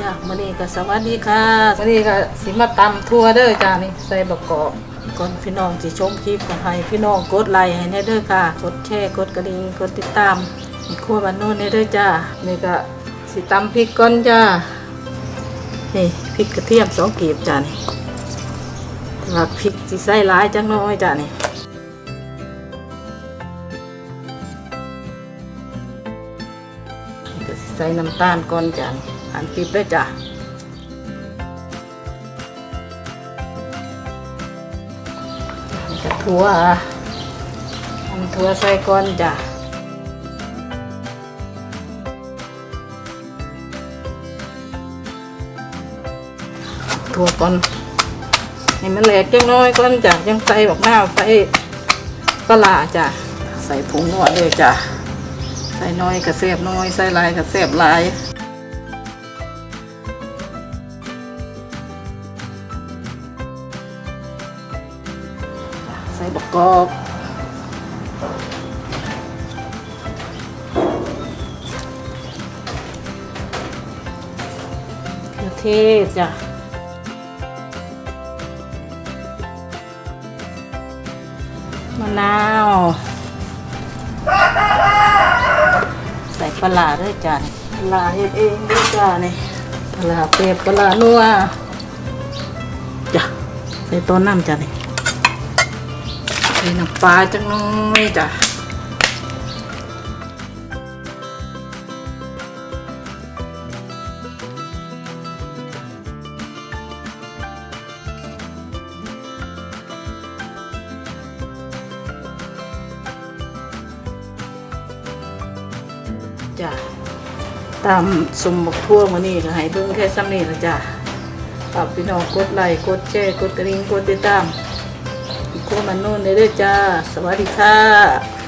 จ้ามื้อนี้ก็สวัสดีค่ะมื้อนี้ก็สิมาตำทั่วเด้อจ้านี่ใส่บักกอกก่อนพี่น้องสิชมคลิปก็ให้พี่น้องกดไลค์ให้แน่เด้อค่ะ กดแชร์กดกระดิ่งกดติดตามให้ครัวบ้านโน้นแน่เด้อจ้านี่ก็สิตำพริกก่อนจ้านี่พริกกระเทียมสองกีบจ้านี่แต่ว่าพริกสิใส่หลายจังน้อยจ้านี่ก็สิใส่น้ำตาลก่อนจ้ะ หันปิบด้วยจ้ะนี่ก็ถั่วอันถั่วใส่ก่อนจ้ะถั่วก่อนให้มันแหลกจังน้อยก่อนจ้ะยังใส่บอกหน้าใส่ปลาจ้ะใส่ผงนวดด้วยจ้ะใส่น้อยกระเสียบน้อย ใส่ลายกระเสียบลาย ใส่บกกอกเครื่องเทศจ้ะมะนาว ใส่ปลาด้วยจ้ะปลาเฮ็ดเองด้วยจ้านี่ปลาเปียบปลานัวจ้ะใส่ต้นน้ำจ้ะนี่ ส่น้ำปลาจังน้อยจ้ะจ้ะตามสมบกทั่วมานี่ก็ให้เบิ่งแค่ซ้ำนี่ละจ้ะฝากพี่น้องกดไลค์กดแชร์กดกระดิ่งกดติดตาม คนมันโน่นเลยเด้อจ้า สวัสดีค่ะ